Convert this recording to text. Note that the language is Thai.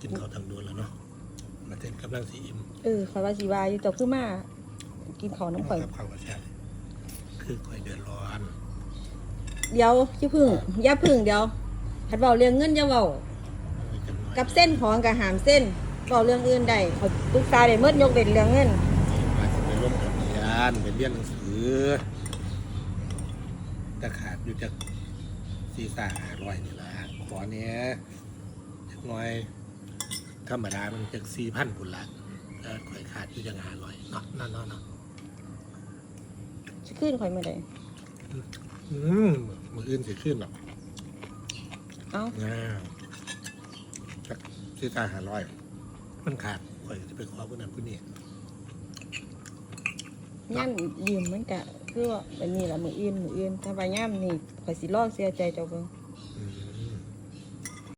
กินข้าวทางด่วนแล้วเนาะมาเต้นกำลังสีอิ่มเออขอยว่าสิว่าอยู่เจ้าคือมา กินข้าวน้ำข่อยกับข้าวกระแช่บคือข่อยเดือดร้อนเดี๋ยวอย่าพึ่งอย่าพึ่งเดี๋ยวหัดเว้าเรื่องเงินอย่าเว้ามีจังน้อยกับเส้นของกับหามเส้นเว้าเรื่องอื่นได้เขาปรึกษาได้เมื่อยกเว้นเรื่องเงินมาจะไปร่วมกับเรียนไปเรียนหนังสือแตะขาดอยู่จากซีซ่าหาร้อยนี่ละขอเนี้ยจักหน่อย ธรรมดามันจากสี่พันผุนละก็ข่อยขาดอยู่จังหาร้อยเนาะเนาะเนาะเนาะสิขึ้นข่อยมื้อใดอืมมืออื่นสิขึ้นหรอกเอ้าอ่าจากซีซ่าหาร้อย มันขาดข่อยจะไปขอผู้นั้นผู้นี้ย่ํยืมมันก็คือว่าแบบนี้ล่ะมื้ออื่นมื้ออื่นถ้าว่าย่ํนี่ข่อยสิลอกเสียใจเจ้าเบิ่งอืม